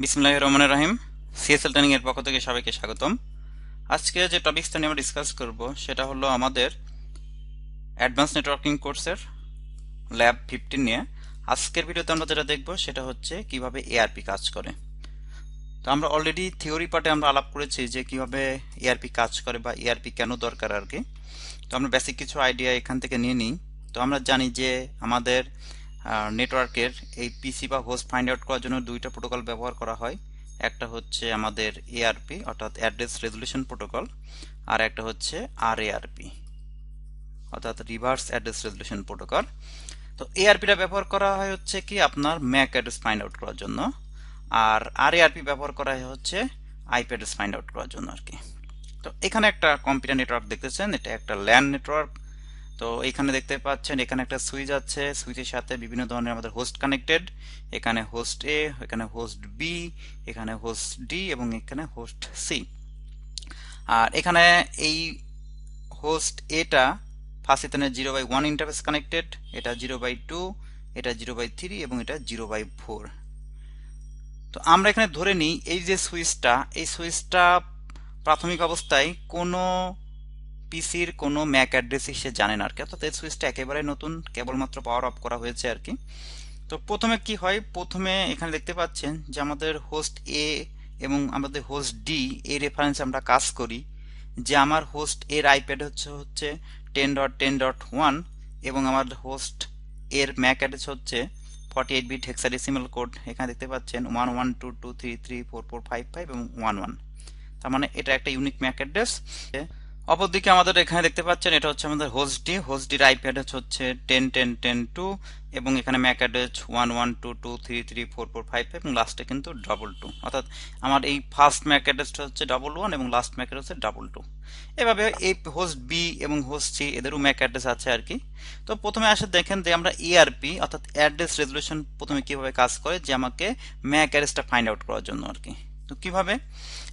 বিসমুল্লাহ রহমানের রাহিম। CSL training এর পক্ষ থেকে সবাইকে স্বাগতম। আজকে যে টপিকসটা নিয়ে আমরা ডিসকাস করব, সেটা হলো আমাদের অ্যাডভান্স নেটওয়ার্কিং কোর্সের ল্যাব ফিফটিন নিয়ে। আজকের ভিডিওতে আমরা যেটা দেখব, সেটা হচ্ছে কীভাবে এআরপি কাজ করে। তো আমরা অলরেডি থিওরি পার্টে আমরা আলাপ করেছি যে কীভাবে এআরপি কাজ করে বা এআরপি কেন দরকার আর কি। তো আমরা বেসিক কিছু আইডিয়া এখান থেকে নিয়ে নিই। তো আমরা জানি যে আমাদের নেটওয়ার্কের এই পিসি বা হোস্ট ফাইন্ড আউট করার জন্য দুইটা প্রোটোকল ব্যবহার করা হয়। একটা হচ্ছে আমাদের এআরপি অর্থাৎ অ্যাড্রেস রেজলিউশন প্রোটোকল আর একটা হচ্ছে আর এআরপি অর্থাৎ রিভার্স অ্যাড্রেস রেজলিউশন প্রোটোকল তো এআরপিটা ব্যবহার করা হয় হচ্ছে কি আপনার ম্যাক অ্যাড্রেস ফাইন্ড আউট করার জন্য, আর আর এআরপি ব্যবহার করা হয় হচ্ছে আইপি অ্যাড্রেস ফাইন্ড আউট করার জন্য আর কি। তো এখানে একটা কম্পিউটার নেটওয়ার্ক দেখতেছেন, এটা একটা ল্যান্ড নেটওয়ার্ক তো এখানে দেখতে পাচ্ছেন, এখানে একটা সুইচ আছে। সুইচের সাথে বিভিন্ন ধরনের আমাদের হোস্ট কানেক্টেড এখানে হোস্ট এ এখানে হোস্ট বি এখানে হোস্ট ডি এবং এখানে হোস্ট সি আর এখানে এই হোস্ট এটা ফার্স্ট এখানে zero by one interface connected এটা জিরো বাই টু এটা জিরো বাই থ্রি এবং এটা জিরো বাই ফোর তো আমরা এখানে ধরে নিই, এই যে সুইচটা, এই সুইচটা প্রাথমিক অবস্থায় কোনো পিসির কোনো ম্যাক অ্যাড্রেসই সে জানে না আর কি। অর্থাৎ এই সুইচটা একেবারে নতুন, কেবলমাত্র পাওয়ার অফ করা হয়েছে আর কি। তো প্রথমে কি হয়? প্রথমে এখানে দেখতে পাচ্ছেন যে আমাদের হোস্ট এ এবং আমাদের হোস্ট ডি এই রেফারেন্সে আমরা কাজ করি যে আমার হোস্ট এর আইপ্যাড হচ্ছে হচ্ছে ten dot ten dot one এবং আমার হোস্ট এর ম্যাক অ্যাড্রেস হচ্ছে forty eight bit hexadecimal code এখানে দেখতে পাচ্ছেন one one two two three three four four five five এবং ওয়ান ওয়ান তার মানে এটা একটা ইউনিক ম্যাক অ্যাড্রেস। অপরদিকে আমাদের এখানে দেখতে পাচ্ছেন, এটা হচ্ছে আমাদের হোস্ট ডি আইপি অ্যাড্রেস হচ্ছে টেন টেন টেন টু এবং এখানে MAC address one one two two three three four four five এবং লাস্টে কিন্তু ডাবল টু অর্থাৎ আমার এই ফার্স্ট ম্যাক অ্যাড্রেসটা হচ্ছে ডাবল ওয়ান এবং লাস্ট ম্যাক অ্যাড্রেস হচ্ছে ডাবল টু এভাবে এই হোস্ট বি এবং হোস্ট সি এদেরও ম্যাক অ্যাড্রেস আছে আর কি। তো প্রথমে আসে দেখেন যে আমরা ইআরপি অর্থাৎ অ্যাড্রেস রেজলিউশন প্রথমে কীভাবে কাজ করে, যে আমাকে ম্যাক অ্যাড্রেসটা ফাইন্ড আউট করার জন্য আর কি। তো কীভাবে?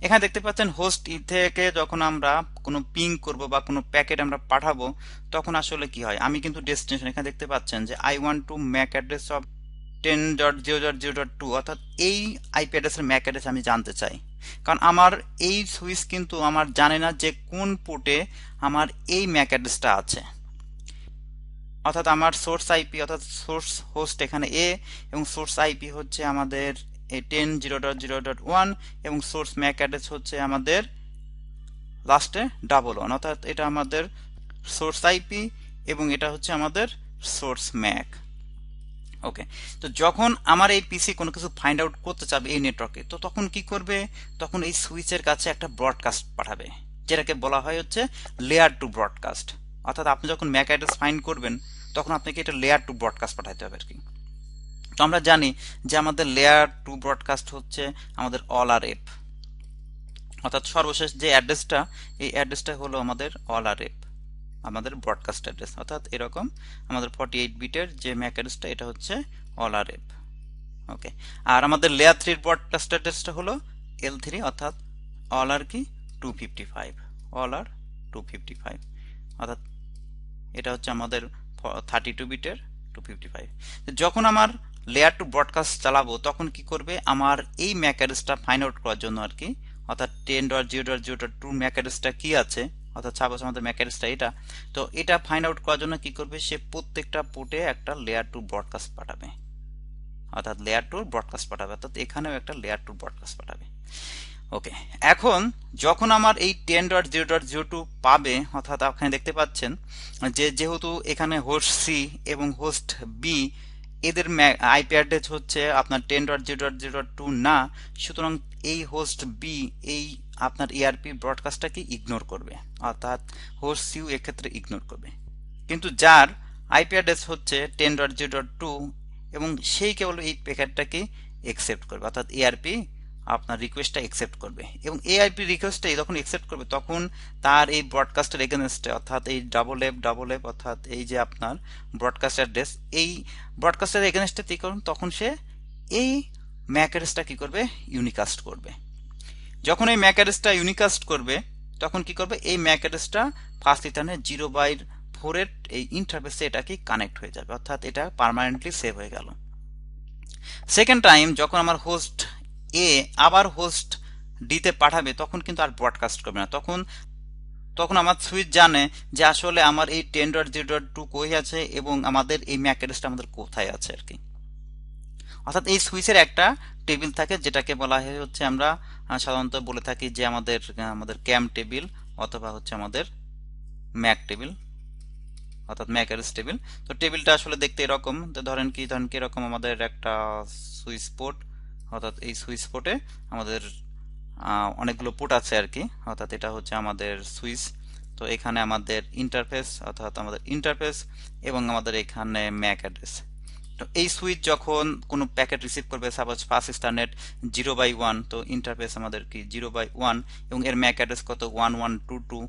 এখানে দেখতে পাচ্ছেন হোস্ট ই থেকে যখন আমরা কোনো পিং করব বা কোনো প্যাকেট আমরা পাঠাবো, তখন আসলে কি হয়? আমি কিন্তু ডেস্টিনেশন এখানে দেখতে পাচ্ছেন যে I want to MAC address of ten dot zero dot zero dot two অর্থাৎ এই আইপি অ্যাড্রেসের ম্যাক অ্যাড্রেস আমি জানতে চাই। কারণ আমার এই সুইচ কিন্তু আমার জানে না যে কোন পোর্টে আমার এই ম্যাক অ্যাড্রেসটা আছে। অর্থাৎ আমার সোর্স আইপি অর্থাৎ সোর্স হোস্ট এখানে এ এবং সোর্স আইপি হচ্ছে আমাদের ten zero dot zero dot one এবং সোর্স ম্যাক অ্যাড্রেস হচ্ছে আমাদের লাস্টে ডাবল ওয়ান অর্থাৎ এটা আমাদের সোর্স আইপি এবং এটা হচ্ছে আমাদের সোর্স ম্যাক ওকে তো যখন আমার এই পিসি কোনো কিছু ফাইন্ড আউট করতে চাবে এই নেটওয়ার্কে তো তখন কি করবে? তখন এই সুইচের কাছে একটা ব্রডকাস্ট পাঠাবে, যেটাকে বলা হয় হচ্ছে লেয়ার টু ব্রডকাস্ট অর্থাৎ আপনি যখন ম্যাক অ্যাড্রেস ফাইন্ড করবেন, তখন আপনাকে এটা লেয়ার টু ব্রডকাস্ট পাঠাতে হবে আর কি। তো আমরা জানি যে আমাদের লেয়ার টু ব্রডকাস্ট হচ্ছে আমাদের অল আর এফ অর্থাৎ সর্বশেষ যে অ্যাড্রেসটা এই অ্যাড্রেসটা হলো আমাদের অল আর এফ আমাদের ব্রডকাস্ট অ্যাড্রেস অর্থাৎ এরকম আমাদের ফর্টি এইট বিটের যে ম্যাক অ্যাড্রেসটা এটা হচ্ছে অল আর এফ ওকে আর আমাদের লেয়ার থ্রির ব্রডকাস্ট অ্যাড্রেসটা হলো এল থ্রি অর্থাৎ অল আর কি? Two fifty five all are two fifty five অর্থাৎ এটা হচ্ছে আমাদের থার্টি টু বিটের টু ফিফটি ফাইভ যখন আমার লেয়ার টু ব্রডকাস্ট চালাবো, তখন কি করবে? আমার এই ম্যাক অ্যাড্রেসটা ফাইন্ড আউট করার জন্য আর কি, অর্থাৎ ten dot zero dot zero dot two MAC অ্যাড্রেসটা কি আছে, অর্থাৎ সাপোজ আমাদের ম্যাক অ্যাড্রেসটা এটা, তো এটা ফাইন্ড আউট করার জন্য কি করবে? সে প্রত্যেকটা পোর্টে একটা লেয়ার টু ব্রডকাস্ট পাঠাবে। অর্থাৎ লেয়ার টু ব্রডকাস্ট পাঠাবে, অর্থাৎ এখানেও একটা লেয়ার টু ব্রডকাস্ট পাঠাবে। ওকে এখন যখন আমার এই ten dot zero dot zero two পাবে, অর্থাৎ আপনি দেখতে পাচ্ছেন যে যেহেতু এখানে হোস্ট সি এবং হোস্ট বি এদের আইপি অ্যাড্রেস হচ্ছে আপনার ten dot zero dot zero two না, সুতরাং এই হোস্ট বি এই আপনার ইআরপি ব্রডকাস্টটাকে ইগনোর করবে, অর্থাৎ হোস্ট সিউ এক্ষেত্রে ইগনোর করবে। কিন্তু যার আইপি অ্যাড্রেস হচ্ছে ten dot zero dot two এবং সেই কেবল এই প্যাকেটটাকে অ্যাকসেপ্ট করবে, অর্থাৎ এআরপি আপনার রিকোয়েস্টটা অ্যাকসেপ্ট করবে। এবং এআইপি রিকোয়েস্টটা যখন অ্যাকসেপ্ট করবে, তখন তার এই ব্রডকাস্টের এগেনস্টে অর্থাৎ এই ডাবল এফ ডাবল এফ অর্থাৎ এই যে আপনার ব্রডকাস্ট অ্যাড্রেস এই ব্রডকাস্টের এগেনস্টে কী করুন, তখন সে এই ম্যাক অ্যাড্রেসটা কী করবে? ইউনিকাস্ট করবে। যখন এই ম্যাক অ্যাড্রেসটা ইউনিকাস্ট করবে, তখন কি করবে? এই ম্যাক অ্যাড্রেসটা ফার্স্ট ইথানে জিরো বাইর ফোরের এই ইন্টারফেসে এটা কি কানেক্ট হয়ে যাবে। অর্থাৎ এটা পারমানেন্টলি সেভ হয়ে গেল। সেকেন্ড টাইম যখন আমার হোস্ট এ আবার হোস্ট ডিতে পাঠাবে, তখন কিন্তু আর ব্রডকাস্ট করবে না। তখন তখন আমার সুইচ জানে যে আসলে আমার এই ten dot zero dot two কই আছে এবং আমাদের এই ম্যাক অ্যাড্রেসটা আমাদের কোথায় আছে আর কি। অর্থাৎ এই সুইচের একটা টেবিল থাকে যেটাকে বলা হয় হচ্ছে আমরা সাধারণত বলে থাকি যে আমাদের আমাদের ক্যাম টেবিল অথবা হচ্ছে আমাদের ম্যাক টেবিল অর্থাৎ ম্যাক অ্যাড্রেস টেবিল তো টেবিলটা আসলে দেখতে এরকম। ধরেন কি ধরেন কি এরকম আমাদের একটা সুইচ পোর্ট অর্থাৎ এই সুইচ পোর্টে আমাদের অনেকগুলো পোর্ট আছে আর কি। অর্থাৎ এটা হচ্ছে আমাদের সুইচ। তো এখানে আমাদের ইন্টারফেস অর্থাৎ আমাদের ইন্টারফেস এবং আমাদের এখানে ম্যাক অ্যাড্রেস তো এই সুইচ যখন কোনো প্যাকেট রিসিভ করবে suppose first ethernet zero by one তো ইন্টারফেস আমাদের কি? জিরো বাই ওয়ান এবং এর ম্যাক অ্যাড্রেস কত? ওয়ান ওয়ান টু টু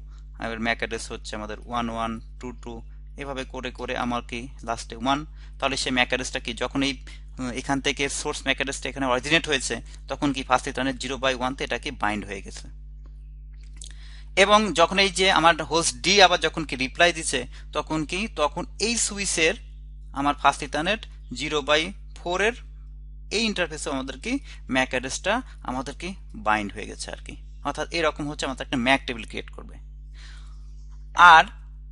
এর ম্যাক অ্যাড্রেস হচ্ছে আমাদের ওয়ান ওয়ান টু টু এভাবে করে করে আমার কি লাস্টে ওয়ান তাহলে সেই ম্যাক অ্যাড্রেসটা কি? যখন এই এখান থেকে সোর্স ম্যাক এখানে অরিজিনেট হয়েছে, তখন কি ফার্স্ট স্টারনেট জিরো বাই ওয়ানতে এটা কি বাইন্ড হয়ে গেছে? এবং যখন এই যে আমার হোস্ট ডি আবার যখন কি রিপ্লাই দিছে, তখন কি, তখন এই সুইচের আমার ফার্স্ট ইথারনেট জিরো বাই ফোরের এই ইন্টারফেসে আমাদের কি ম্যাক আমাদের কি বাইন্ড হয়ে গেছে আর কি। অর্থাৎ এরকম হচ্ছে আমাদের একটা ম্যাক টেবিল ক্রিয়েট করবে। আর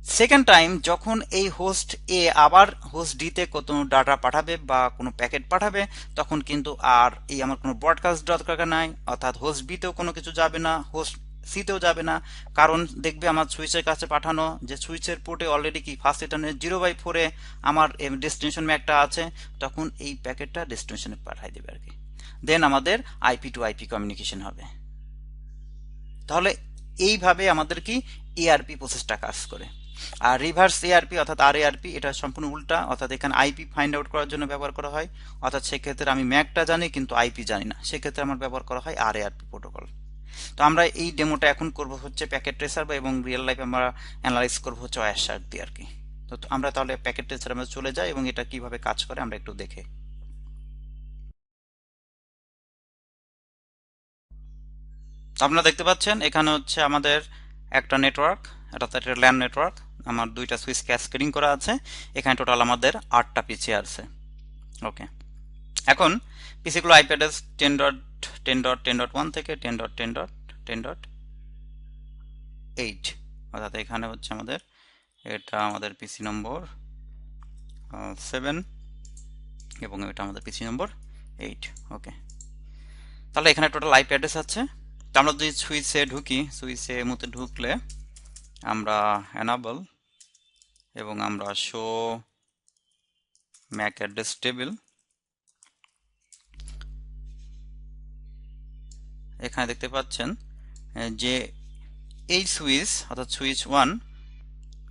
সেকেন্ড টাইম যখন এই হোস্ট এ আবার হোস্ট ডিতে কোনো ডাটা পাঠাবে বা কোনো প্যাকেট পাঠাবে, তখন কিন্তু আর এই আমার কোনো ব্রডকাস্ট দরকার নাই, অর্থাৎ হোস্ট বিতেও কোনো কিছু যাবে না হোস্ট সিতেও যাবে না। কারণ দেখবে আমার সুইচের কাছে পাঠানো যে সুইচের পোর্টে অলরেডি কি ফার্স্ট ইটার্নের জিরো বাই ফোরে আমার ডেস্টিনেশন ম্যাকটা আছে, তখন এই প্যাকেটটা ডেস্টিনেশনে পাঠাই দেবে আর কি। দেন আমাদের আইপি টু আইপি কমিউনিকেশন হবে। তাহলে এইভাবে আমাদের কি এআরপি প্রসেসটা কাজ করে। আর রিভার্স এআরপি অর্থাৎ আর এআরপি এটা সম্পূর্ণ উল্টা, অর্থাৎ এখানে আইপি ফাইন্ড আউট করার জন্য ব্যবহার করা হয়। অর্থাৎ সেক্ষেত্রে আমি ম্যাকটা জানি, কিন্তু আইপি জানি না। সেক্ষেত্রে আমার ব্যবহার করা হয় আর এআরপি প্রোটোকল তো আমরা এই ডেমোটা এখন করব হচ্ছে প্যাকেট ট্রেসার বা এবং রিয়েল লাইফে আমরা অ্যানালাইজ করব হচ্ছে ওয়ারশার্ক দিয়ে আর কি তো আমরা তাহলে প্যাকেট ট্রেসার আমরা চলে যাই এবং এটা কীভাবে কাজ করে আমরা একটু দেখে। আপনারা দেখতে পাচ্ছেন, এখানে হচ্ছে আমাদের একটা নেটওয়ার্ক এটা ল্যান্ড নেটওয়ার্ক আমার দুইটা সুইচ ক্যাসকেডিং করা আছে। এখানে টোটাল আমাদের আটটা পিসি আছে। ওকে এখন পিসিগুলো IP address ten dot ten dot ten dot one থেকে ten dot ten dot ten dot eight অর্থাৎ এখানে হচ্ছে আমাদের, এটা আমাদের পিসি নম্বর সেভেন এবং এটা আমাদের পিসি নম্বর এইট ওকে তাহলে এখানে টোটাল আইপি অ্যাড্রেস আছে। তো আমরা যদি সুইচে ঢুকি, সুইচে মধ্যে ঢুকলে আমরা অ্যানাবল এবং আমরা শো ম্যাক অ্যাড্রেস টেবিল এখানে দেখতে পাচ্ছেন যে এই সুইচ অর্থাৎ সুইচ ওয়ান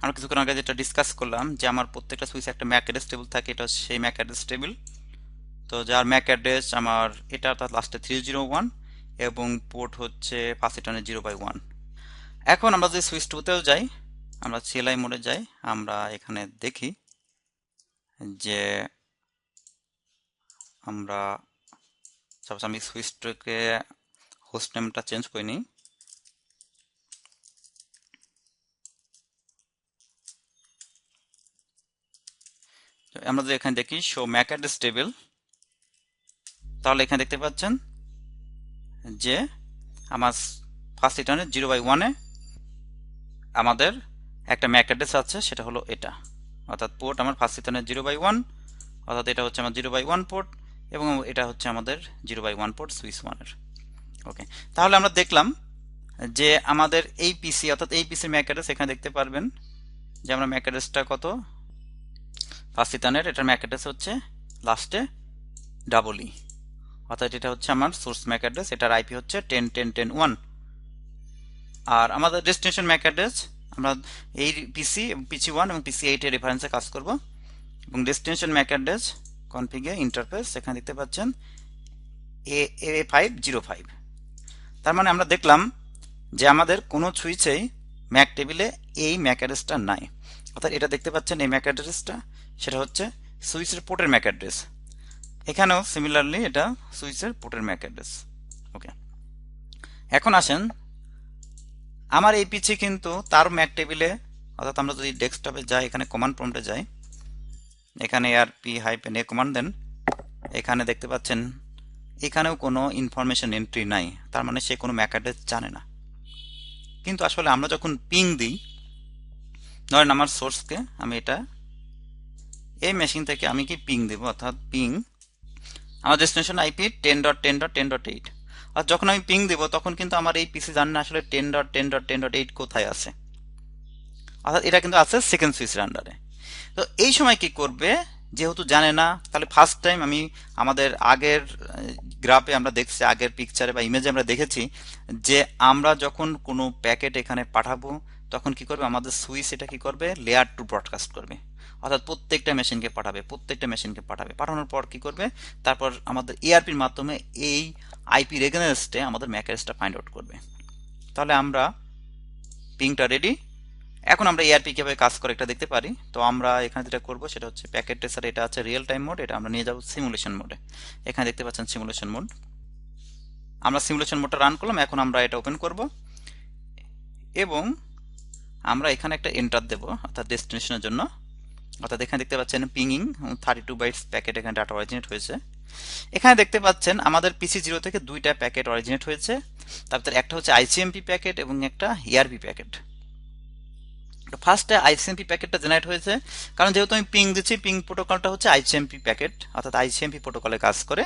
আমরা কিছুক্ষণ আগে যেটা ডিসকাস করলাম, যে আমার প্রত্যেকটা সুইচ একটা ম্যাক অ্যাড্রেস টেবিল থাকে, এটা সেই ম্যাক অ্যাড্রেস টেবিল তো যার ম্যাক অ্যাড্রেস আমার, এটা অর্থাৎ লাস্টে থ্রি জিরো ওয়ান এবং পোর্ট হচ্ছে এটানের জিরো বাই ওয়ান এখন আমরা যদি সুইচ টুতেও যাই আমরা সিএলআই মোডে যাই, আমরা এখানে দেখি যে আমরা সাপোজ আমি সুইচটাকে হোস্ট নেমটা চেঞ্জ করে নিই। আমরা যদি এখানে দেখি শো ম্যাক অ্যাড্রেস টেবিল তাহলে এখানে দেখতে পাচ্ছেন যে আমার ফার্স্ট রিটার্নে জিরো বাই ওয়ানে আমাদের একটা ম্যাক অ্যাড্রেস আছে, সেটা হলো এটা। অর্থাৎ পোর্ট আমার ফার্স্ট রিটার্নের জিরো বাই ওয়ান অর্থাৎ এটা হচ্ছে আমার জিরো বাই ওয়ান পোর্ট এবং এটা হচ্ছে আমাদের zero by one port switch ওয়ানের ওকে তাহলে আমরা দেখলাম যে আমাদের এই পিসি অর্থাৎ এই পিসির ম্যাক অ্যাড্রেস এখানে দেখতে পারবেন যে আমরা ম্যাক অ্যাড্রেসটা কত? ফার্স্ট ইতানের এটার ম্যাক অ্যাড্রেস হচ্ছে লাস্টে ডাবল ই অর্থাৎ এটা হচ্ছে আমার সোর্স ম্যাক অ্যাড্রেস, এটার আইপি হচ্ছে টেন টেন টেন ওয়ান আর আমাদের ডেস্টিনেশন ম্যাক অ্যাড্রেস আমরা এই পিসি পিসি ওয়ান এবং পিসি এইটের রেফারেন্সে কাজ করব। এবং ডেস্টিনেশন ম্যাক অ্যাড্রেস কনফিগে ইন্টারফেস এখানে দেখতে পাচ্ছেন A A five zero five তার মানে আমরা দেখলাম যে আমাদের কোনো সুইচেই ম্যাক টেবিলে এই ম্যাক অ্যাড্রেসটা নাই। অর্থাৎ এটা দেখতে পাচ্ছেন এই ম্যাক অ্যাড্রেসটা সেটা হচ্ছে সুইচের পোর্টের ম্যাক অ্যাড্রেস এখানেও সিমিলারলি এটা সুইচের পোর্টের ম্যাক অ্যাড্রেস ওকে এখন আসেন আমার এই পিছে কিন্তু তার ম্যাক টেবিলে, অর্থাৎ আমরা যদি ডেস্কটপে যাই, এখানে কমান্ড প্রম্পটে যাই, এখানে R P hyphen A command দেন, এখানে দেখতে পাচ্ছেন, এখানেও কোনো ইনফরমেশন এন্ট্রি নাই, তার মানে সে কোনো ম্যাক অ্যাড্রেস জানে না। কিন্তু আসলে আমরা যখন পিং দিই, ধরেন আমার সোর্সকে আমি এটা, এই মেশিন থেকে আমি কি পিং দেব? অর্থাৎ পিং আমার destination IP ten dot ten dot ten dot eight আর যখন আমি পিং দেবো, তখন কিন্তু আমার এই পিসি জানে না আসলে ten dot ten dot ten dot eight কোথায় আছে। অর্থাৎ এটা কিন্তু আছে সেকেন্ড সুইচের আন্ডারে তো এই সময় কি করবে, যেহেতু জানে না, তাহলে ফার্স্ট টাইম আমি আমাদের আগের গ্রাফে আমরা দেখছি, আগের পিকচারে বা ইমেজে আমরা দেখেছি যে আমরা যখন কোনো প্যাকেট এখানে পাঠাবো, তখন কি করবে, আমাদের সুইচ এটা কি করবে লেয়ার টু ব্রডকাস্ট করবে। অর্থাৎ প্রত্যেকটা মেশিনকে পাঠাবে, প্রত্যেকটা মেশিনকে পাঠাবে। পাঠানোর পর কি করবে? তারপর আমাদের এআরপির মাধ্যমে এই আইপি রেগনেস্টে আমাদের ম্যাকেজটা ফাইন্ড আউট করবে। তাহলে আমরা পিংটা রেডি এখন আমরা এআরপি কীভাবে কাজ করে এটা দেখতে পারি। তো আমরা এখানে যেটা করব সেটা হচ্ছে প্যাকেট ট্রেসার এটা আছে রিয়েল টাইম মোড এটা আমরা নিয়ে যাব সিমুলেশন মোডে এখানে দেখতে পাচ্ছেন সিমুলেশন মোড আমরা সিমুলেশন মোডটা রান করলাম, এখন আমরা এটা ওপেন করব। এবং আমরা এখানে একটা এন্টার দেব, অর্থাৎ ডেস্টিনেশনের জন্য। অর্থাৎ এখানে দেখতে পাচ্ছেন পিংইং থার্টি টু বাইটস প্যাকেট এখানে ডাটা অরিজিনেট হয়েছে। এখানে দেখতে পাচ্ছেন আমাদের পিসি জিরো থেকে দুইটা প্যাকেট অরিজিনেট হয়েছে। তারপর একটা হচ্ছে আইসিএমপি প্যাকেট এবং একটা ইআরপি প্যাকেট ফার্স্টে আইসিএমপি প্যাকেটটা জেনারেট হয়েছে। কারণ যেহেতু আমি পিং দিচ্ছি পিং প্রোটোকলটা হচ্ছে আইসিএমপি প্যাকেট অর্থাৎ আইসিএমপি প্রোটোকলে কাজ করে।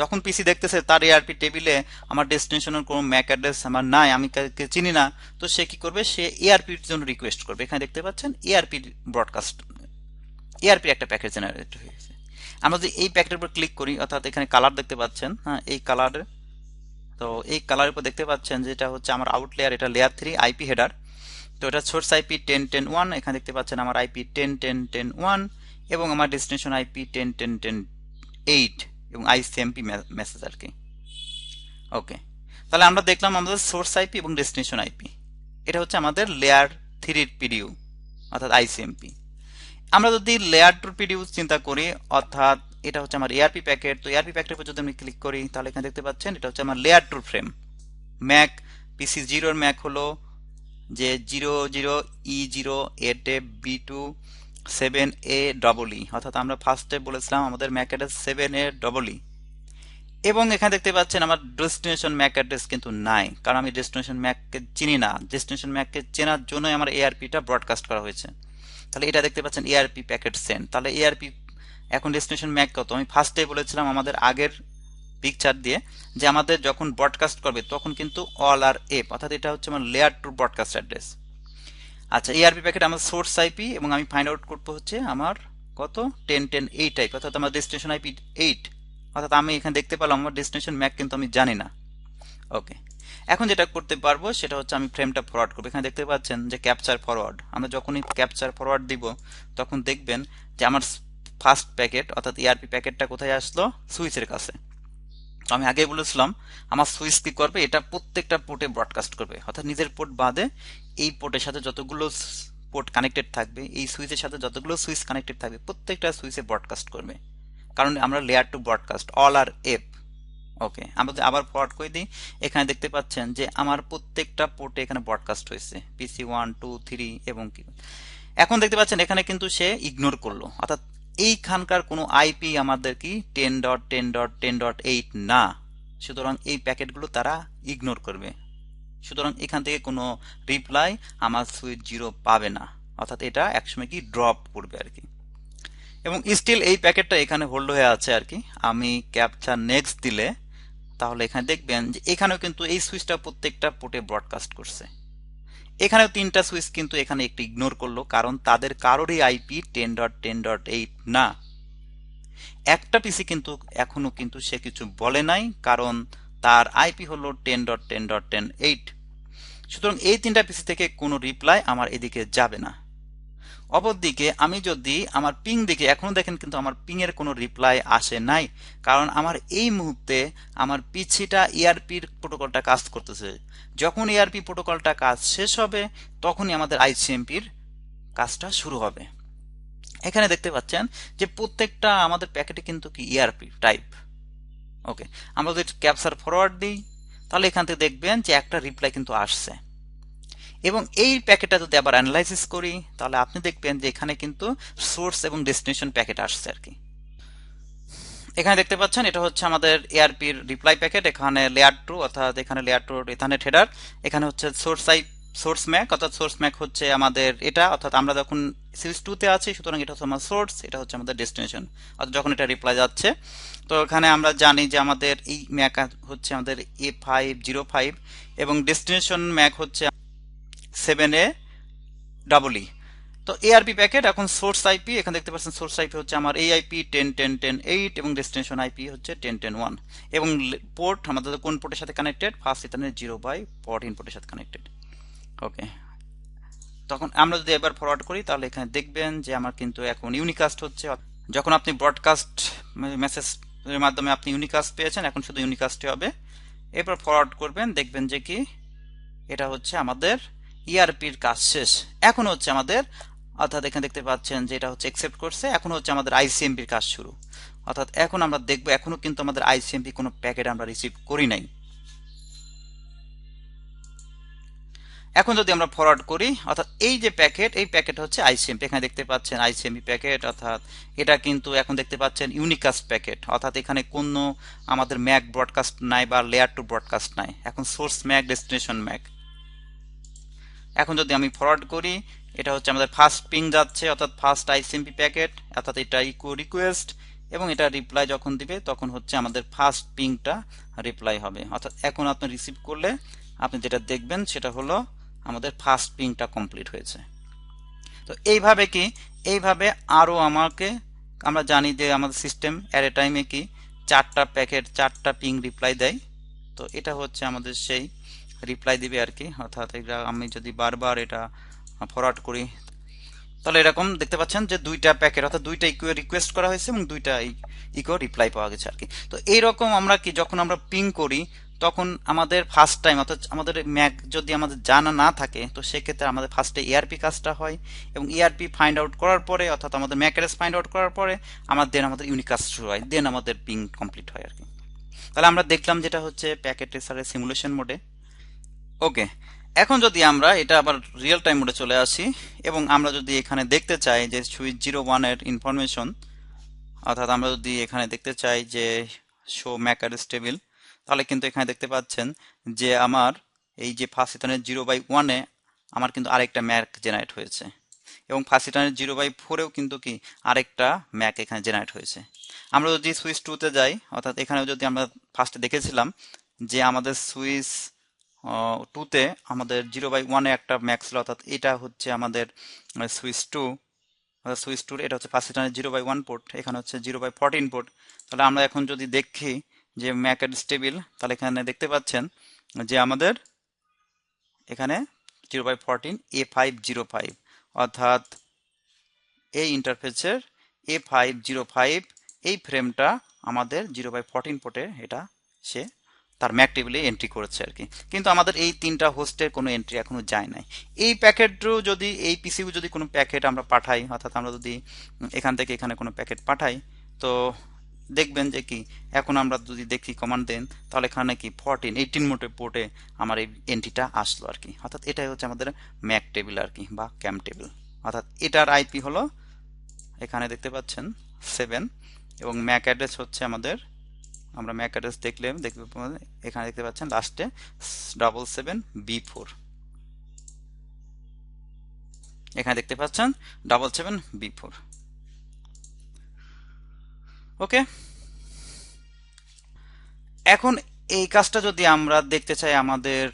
যখন পিসি দেখতেছে, তার এআরপি টেবিলে আমার ডেস্টিনেশনের কোনো ম্যাক অ্যাড্রেস আমার নাই, আমি কাউকে চিনি না, তো সে কি করবে? সে এআরপির জন্য রিকোয়েস্ট করবে। এখানে দেখতে পাচ্ছেন এআরপি ব্রডকাস্ট এআরপি একটা প্যাকেট জেনারেট হয়েছে আমরা যদি এই প্যাকেটের উপর ক্লিক করি, অর্থাৎ এখানে কালার দেখতে পাচ্ছেন হ্যাঁ এই কালার তো এই কালারের উপর দেখতে পাচ্ছেন যেটা হচ্ছে আমার আউট লেয়ার এটা লেয়ার থ্রি আইপি হেডার তো এটা source IP ten ten one এখানে দেখতে পাচ্ছেন আমার IP ten ten ten one এবং আমার destination IP ten ten ten eight এবং আইসিএমপি মেসেজ আর কি। ওকে তাহলে আমরা দেখলাম আমাদের সোর্স আইপি এবং ডেস্টিনেশন আইপি এটা হচ্ছে আমাদের লেয়ার থ্রির পিডিউ অর্থাৎ আইসিএমপি আমরা যদি লেয়ার টুর পিডিউ চিন্তা করি, অর্থাৎ এটা হচ্ছে আমার এআরপি প্যাকেট তো এআরপি প্যাকেটের উপর যদি আমি ক্লিক করি, তাহলে এখানে দেখতে পাচ্ছেন এটা হচ্ছে আমার লেয়ার টুর ফ্রেম ম্যাক পিসি জিরোর ম্যাক হলো যে zero zero E zero eight A B two seven A double E অর্থাৎ আমরা ফার্স্টে বলেছিলাম আমাদের MAC address seven A double E এবং এখানে দেখতে পাচ্ছেন আমার ডেস্টিনেশন ম্যাক অ্যাড্রেস কিন্তু নাই, কারণ আমি ডেস্টিনেশন ম্যাককে চিনি না। ডেস্টিনেশন ম্যাককে চেনার জন্যই আমার এআরপিটা ব্রডকাস্ট করা হয়েছে। তাহলে এটা দেখতে পাচ্ছেন এআরপি প্যাকেট সেন্ড তাহলে এআরপি এখন ডেস্টিনেশন ম্যাক কত? আমি ফার্স্টে বলেছিলাম আমাদের আগের পিকচার দিয়ে যে আমাদের যখন ব্রডকাস্ট করবে তখন কিন্তু অল আর এফ অর্থাৎ এটা হচ্ছে আমার লেয়ার টু ব্রডকাস্ট অ্যাড্রেস আচ্ছা এআরপি প্যাকেট আমার সোর্স আইপি এবং আমি ফাইন্ড আউট করব হচ্ছে আমার কত? টেন টেন এইট টাইপ অর্থাৎ আমার ডেস্টিনেশন আইপি এইট অর্থাৎ আমি এখানে দেখতে পেলাম আমার ডেস্টিনেশন ম্যাক কিন্তু আমি জানি না। ওকে এখন যেটা করতে পারব সেটা হচ্ছে আমি ফ্রেমটা ফরওয়ার্ড করব। এখানে দেখতে পাচ্ছেন যে ক্যাপচার ফরওয়ার্ড আমরা যখনই ক্যাপচার ফরওয়ার্ড দিব, তখন দেখবেন যে আমার ফার্স্ট প্যাকেট অর্থাৎ ইআরপি প্যাকেটটা কোথায় আসলো? সুইচের কাছে। তো আমি আগেই বলেছিলাম, আমার সুইচ কি করবে? এটা প্রত্যেকটা পোর্টে ব্রডকাস্ট করবে। অর্থাৎ নিজের পোর্ট বাদে এই পোর্টের সাথে যতগুলো পোর্ট কানেক্টেড থাকবে, এই সুইচের সাথে যতগুলো সুইচ কানেক্টেড থাকবে, প্রত্যেকটা সুইচে ব্রডকাস্ট করবে। কারণ আমরা লেয়ার টু ব্রডকাস্ট অল আর এফ ওকে যদি আবার ফরওয়ার্ড করে দিই, এখানে দেখতে পাচ্ছেন যে আমার প্রত্যেকটা পোর্টে এখানে ব্রডকাস্ট হয়েছে। পিসি ওয়ান টু থ্রি এবং কি। এখন দেখতে পাচ্ছেন এখানে কিন্তু সে ইগনোর করল। অর্থাৎ এইখানকার কোনো আইপি আমাদের কি ten dot ten dot ten dot eight না। সুতরাং এই প্যাকেটগুলো তারা ইগনোর করবে। সুতরাং এখান থেকে কোনো রিপ্লাই আমার সুইচ জিরো পাবে না। অর্থাৎ এটা একসময় কি ড্রপ করবে আর কি। এবং স্টিল এই প্যাকেটটা এখানে হোল্ড হয়ে আছে আর কি। আমি ক্যাপচার নেক্সট দিলে তাহলে এখানে দেখবেন যে এখানেও কিন্তু এই সুইচটা প্রত্যেকটা পোর্টে ব্রডকাস্ট করছে। এখানেও তিনটা সুইচ কিন্তু এখানে একটু ইগনোর করল, কারণ তাদের কারোরই IP ten dot ten dot eight না। একটা পিসি কিন্তু এখনও কিন্তু সে কিছু বলে নাই, কারণ তার আইপি হলো ten dot ten dot ten eight সুতরাং এই তিনটা পিসি থেকে কোনো রিপ্লাই আমার এদিকে যাবে না। অপরদিকে আমি যদি আমার পিং দিকে এখনও দেখেন কিন্তু আমার পিং এর কোনো রিপ্লাই আসে নাই, কারণ আমার এই মুহূর্তে আমার পিছিটা ইআরপির প্রোটোকলটা কাজ করতেছে। যখন ইআরপি প্রোটোকলটা কাজ শেষ হবে, তখনই আমাদের আইসিএমপির কাজটা শুরু হবে। এখানে দেখতে পাচ্ছেন যে প্রত্যেকটা আমাদের প্যাকেটে কিন্তু কি ইআরপি টাইপ ওকে আমরা যদি ক্যাপচার ফরওয়ার্ড দিই, তাহলে এখান থেকে দেখবেন যে একটা রিপ্লাই কিন্তু আসছে। এবং এই প্যাকেটটা যদি আবার অ্যানালাইসিস করি, তাহলে আপনি দেখবেন যে এখানে কিন্তু সোর্স এবং ডেস্টিনেশন প্যাকেট আসছে আর কি। এখানে দেখতে পাচ্ছেন, এটা হচ্ছে আমাদের এআরপির রিপ্লাই প্যাকেট এখানে লেয়ার টু অর্থাৎ এখানে লেয়ার টু এখানে হেডার এখানে হচ্ছে সোর্স আই সোর্স ম্যাক, অর্থাৎ সোর্স ম্যাক হচ্ছে আমাদের এটা, অর্থাৎ আমরা যখন সিরিজ টুতে আছি, সুতরাং এটা হচ্ছে আমার সোর্স এটা হচ্ছে আমাদের ডেস্টিনেশন অর্থাৎ যখন এটা রিপ্লাই যাচ্ছে। তো এখানে আমরা জানি যে আমাদের এই ম্যাক হচ্ছে আমাদের এ ফাইভ জিরো ফাইভ এবং ডেস্টিনেশন ম্যাক হচ্ছে সেভেন এ ডাবল ই তো এআরপি প্যাকেট এখন সোর্স আইপি এখানে দেখতে পাচ্ছেন সোর্স আইপি হচ্ছে আমার এই IP ten ten ten eight এবং ডেস্টিনেশন আইপি হচ্ছে টেন টেন ওয়ান এবং পোর্ট আমাদের কোন পোর্টের সাথে connected first ethernet zero by fourteen পোর্টের সাথে কানেক্টেড ওকে তখন আমরা যদি এবার ফরওয়ার্ড করি, তাহলে এখানে দেখবেন যে আমার কিন্তু এখন ইউনিকাস্ট হচ্ছে। যখন আপনি ব্রডকাস্ট মেসেজের মাধ্যমে আপনি ইউনিকাস্ট পেয়েছেন, এখন শুধু ইউনিকাস্টই হবে। এরপর ফরওয়ার্ড করবেন, দেখবেন যে কি? এটা হচ্ছে আমাদের ইআরপির কাজ শেষ। এখন হচ্ছে আমাদের অর্থাৎ এখানে দেখতে পাচ্ছেন যে এটা হচ্ছে অ্যাকসেপ্ট করছে। এখন হচ্ছে আমাদের আইসিএমপির কাজ শুরু। অর্থাৎ এখন আমরা দেখব এখনও কিন্তু আমাদের আইসিএমপি কোনো প্যাকেট আমরা রিসিভ করি নাই। এখন যদি আমরা ফরওয়ার্ড করি, অর্থাৎ এই যে প্যাকেট এই প্যাকেট হচ্ছে আইসিএমপি এখানে দেখতে পাচ্ছেন আইসিএমপি প্যাকেট অর্থাৎ এটা কিন্তু এখন দেখতে পাচ্ছেন ইউনিকাস্ট প্যাকেট অর্থাৎ এখানে কোনো আমাদের ম্যাক ব্রডকাস্ট নাই বা লেয়ার টু ব্রডকাস্ট নাই। এখন সোর্স ম্যাক ডেস্টিনেশন ম্যাক এখন যদি আমি ফরওয়ার্ড করি, এটা হচ্ছে আমাদের ফার্স্ট পিং যাচ্ছে, অর্থাৎ ফার্স্ট আইসিএমপি প্যাকেট অর্থাৎ এটা ইকো রিকোয়েস্ট এবং এটা রিপ্লাই যখন দিবে, তখন হচ্ছে আমাদের ফার্স্ট পিংটা রিপ্লাই হবে। অর্থাৎ এখন আপনি রিসিভ করলে, আপনি যেটা দেখবেন সেটা হলো আমাদের ফার্স্ট পিংটা কমপ্লিট হয়েছে। তো এইভাবে কি? এইভাবে আরও আমাকে, আমরা জানি যে আমাদের সিস্টেম অ্যাট এ টাইমে কি? চারটা প্যাকেট চারটা পিং রিপ্লাই দেয়। তো এটা হচ্ছে আমাদের সেই রিপ্লাই দিবে আর কি। অর্থাৎ এটা আমি যদি বারবার এটা ফরওয়ার্ড করি, তাহলে এরকম দেখতে পাচ্ছেন যে দুইটা প্যাকেট অর্থাৎ দুইটা ইকো রিকোয়েস্ট করা হয়েছে এবং দুইটা ইকো রিপ্লাই পাওয়া গেছে আর কি। তো এইরকম আমরা কি, যখন আমরা পিং করি তখন আমাদের ফার্স্ট টাইম অর্থাৎ আমাদের ম্যাক যদি আমাদের জানা না থাকে, তো সেক্ষেত্রে আমাদের ফার্স্টে এআরপি কাজটা হয় এবং এআরপি ফাইন্ড আউট করার পরে, অর্থাৎ আমাদের ম্যাক অ্যাড্রেস ফাইন্ড আউট করার পরে, আমার দেন আমাদের ইউনিক কাজ শুরু হয় দেন আমাদের পিং কমপ্লিট হয় আর কি তাহলে আমরা দেখলাম যেটা হচ্ছে প্যাকেট রেসারের সিমুলেশন মোডে ওকে এখন যদি আমরা এটা আবার রিয়েল টাইম মোডে চলে আসি, এবং আমরা যদি এখানে দেখতে চাই যে সুইচ জিরো ওয়ানের ইনফরমেশন অর্থাৎ আমরা যদি এখানে দেখতে চাই যে শো ম্যাক অ্যাড্রেস টেবিল তাহলে কিন্তু এখানে দেখতে পাচ্ছেন যে আমার এই যে ফার্স্ট ইথানের জিরো বাই ওয়ানে আমার কিন্তু আরেকটা ম্যাক জেনারেট হয়েছে। এবং ফার্স্ট ইথানের জিরো বাই ফোরেও কিন্তু কি আরেকটা ম্যাক এখানে জেনারেট হয়েছে। আমরা যদি সুইচ টুতে যাই, অর্থাৎ এখানেও যদি আমরা ফার্স্টে দেখেছিলাম যে আমাদের সুইচ টুতে আমাদের জিরো বাই ওয়ানে একটা ম্যাক ছিল, অর্থাৎ এটা হচ্ছে আমাদের সুইচ টু অর্থাৎ সুইচ টুর এটা হচ্ছে ফার্স্ট ইথানের জিরো বাই ওয়ান পোর্ট, এখানে হচ্ছে জিরো বাই ফোরটিন পোর্ট। তাহলে আমরা এখন যদি দেখি যে ম্যাক অ্যাড্রেস টেবিল, তাহলে এখানে দেখতে পাচ্ছেন যে আমাদের এখানে zero by fourteen A five zero five অর্থাৎ এই ইন্টারফেসের এ ফাইভ জিরো ফাইভ এই ফ্রেমটা আমাদের জিরো বাই ফোরটিন পোর্টে এটা সে তার ম্যাক টেবিলে এন্ট্রি করেছে আর কি। কিন্তু আমাদের এই তিনটা হোস্টের কোনো এন্ট্রি এখনও যায় নাই। এই প্যাকেটও যদি, এই পিসিউ যদি কোনো প্যাকেট আমরা পাঠাই, অর্থাৎ আমরা যদি এখান থেকে এখানে কোনো প্যাকেট পাঠাই, তো দেখবেন যে কি, এখন আমরা যদি দেখি কমান্ড দেন, তাহলে এখানে কি ফোরটিন এইটিন মোটে পোর্টে আমার এই এন্ট্রিটা আসলো আর কি। অর্থাৎ এটাই হচ্ছে আমাদের ম্যাক টেবিল আর কি, বা ক্যাম টেবিল অর্থাৎ এটার আইপি হলো, এখানে দেখতে পাচ্ছেন সেভেন এবং ম্যাক অ্যাড্রেস হচ্ছে আমাদের, আমরা ম্যাক অ্যাড্রেস দেখলে দেখতে এখানে দেখতে পাচ্ছেন লাস্টে ডাবল সেভেন বি ফোর এখানে দেখতে পাচ্ছেন double seven B four okay এখন এই কাজটা যদি আমরা দেখতে চাই আমাদের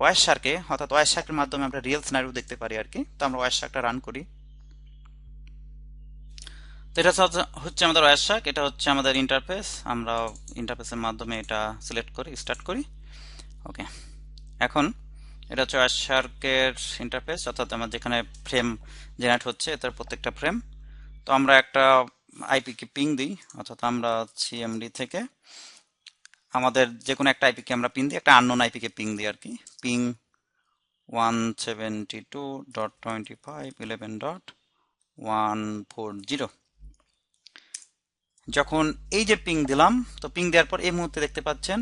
ওয়াইস শার্কে অর্থাৎ ওয়াইস শার্কের মাধ্যমে আমরা রিয়েল সিনারিও দেখতে পারি আর কি, তো আমরা ওয়াইস শার্কটা রান করি। তো এটা হচ্ছে আমাদের ওয়াইস শার্ক এটা হচ্ছে আমাদের ইন্টারফেস আমরা ইন্টারফেসের মাধ্যমে এটা সিলেক্ট করি স্টার্ট করি। ওকে এখন এটা হচ্ছে ওয়াইস শার্কের ইন্টারফেস অর্থাৎ আমার যেখানে ফ্রেম জেনারেট হচ্ছে, এটার প্রত্যেকটা ফ্রেম তো আমরা একটা আইপিকে পিং দিই, অর্থাৎ আমরা সিএমডি থেকে আমাদের যে কোনো একটা আইপিকে আমরা পিং দিই, একটা আননোন আইপিকে পিং দিই আর কি। Ping one seventy two dot twenty five eleven dot one four zero যখন এই যে পিং দিলাম, তো পিং দেওয়ার পর এই মুহূর্তে দেখতে পাচ্ছেন,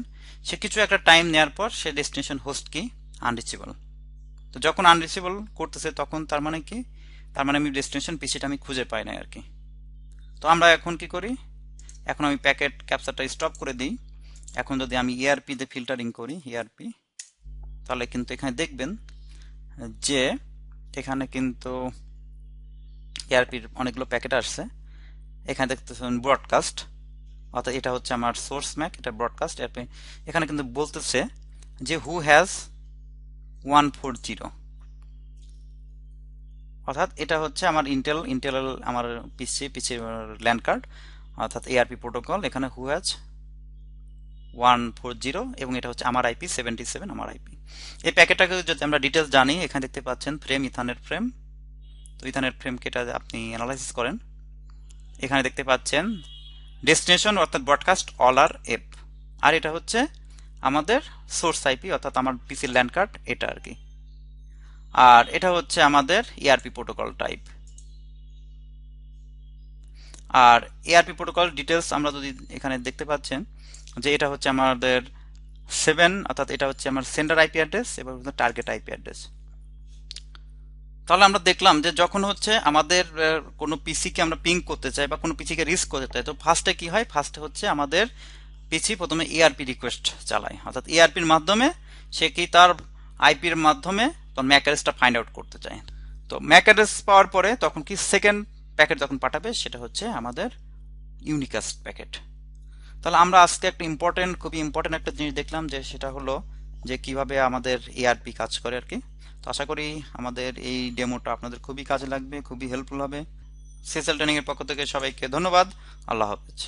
সে কিছু একটা টাইম নেওয়ার পর সে ডেস্টিনেশন হোস্ট কি? আনরিচেবল তো যখন আনরিচেবল করতেছে, তখন তার মানে কি? তার মানে আমি ডেস্টিনেশন পিসিটা আমি খুঁজে পাই না আর কি। তো আমরা এখন কি করি? এখন আমি প্যাকেট ক্যাপচারটা স্টপ করে দিই। এখন যদি আমি ইআরপিতে ফিল্টারিং করি ইআরপি তাহলে কিন্তু এখানে দেখবেন যে এখানে কিন্তু ইআরপির অনেকগুলো প্যাকেট আসছে। এখানে দেখতেছেন ব্রডকাস্ট, অর্থাৎ এটা হচ্ছে আমার সোর্স ম্যাক, এটা ব্রডকাস্ট। এখানে কিন্তু বলতেছে যে who has one four zero অর্থাৎ এটা হচ্ছে আমার ইন্টেল ইন্টেল আমার পিসি পিসি ল্যান্ড কার্ড অর্থাৎ এআরপি প্রোটোকল এখানে who has one four zero এবং এটা হচ্ছে আমার আইপি সেভেন্টি সেভেন আমার আইপি এই প্যাকেটটাকে যদি আমরা ডিটেলস জানি, এখানে দেখতে পাচ্ছেন ফ্রেম ইথানের ফ্রেম তো ইথানের ফ্রেমকে এটা আপনি অ্যানালাইসিস করেন। এখানে দেখতে পাচ্ছেন ডেস্টিনেশন অর্থাৎ ব্রডকাস্ট অল আর এপ আর এটা হচ্ছে আমাদের সোর্স আইপি অর্থাৎ আমার পিসির ল্যান্ড কার্ড এটা আর কি। আর এটা হচ্ছে আমাদের ইআরপি প্রোটোকল টাইপ আর এআরপি প্রোটোকল ডিটেলস আমরা যদি এখানে দেখতে পাচ্ছেন, যে এটা হচ্ছে আমাদের সেভেন অর্থাৎ এটা হচ্ছে আমার সেন্টার আইপি অ্যাড্রেস এবং টার্গেট আইপি অ্যাড্রেস তাহলে আমরা দেখলাম যে যখন হচ্ছে আমাদের কোনো পিসিকে আমরা পিং করতে চাই বা কোনো পিসিকে রিস্ক করতে চাই, তো ফার্স্টে কি হয়? ফার্স্টে হচ্ছে আমাদের পিসি প্রথমে এআরপি রিকোয়েস্ট চালায়। অর্থাৎ এআরপির মাধ্যমে সে কি তার আইপির মাধ্যমে তখন ম্যাক অ্যাড্রেসটা ফাইন্ড আউট করতে চায় তো ম্যাক অ্যাড্রেস পাওয়ার পরে তখন কি সেকেন্ড প্যাকেট যখন পাঠাবে, সেটা হচ্ছে আমাদের ইউনিকাস্ট প্যাকেট তাহলে আমরা আজকে একটা ইম্পর্টেন্ট খুবই ইম্পর্টেন্ট একটা জিনিস দেখলাম যে সেটা হলো যে কীভাবে আমাদের এআরপি কাজ করে আর কি। তো আশা করি আমাদের এই ডেমোটা আপনাদের খুবই কাজে লাগবে, খুবই হেল্পফুল হবে। সেসেল ট্রেনিং এর পক্ষ থেকে সবাইকে ধন্যবাদ। আল্লাহ হাফেজ।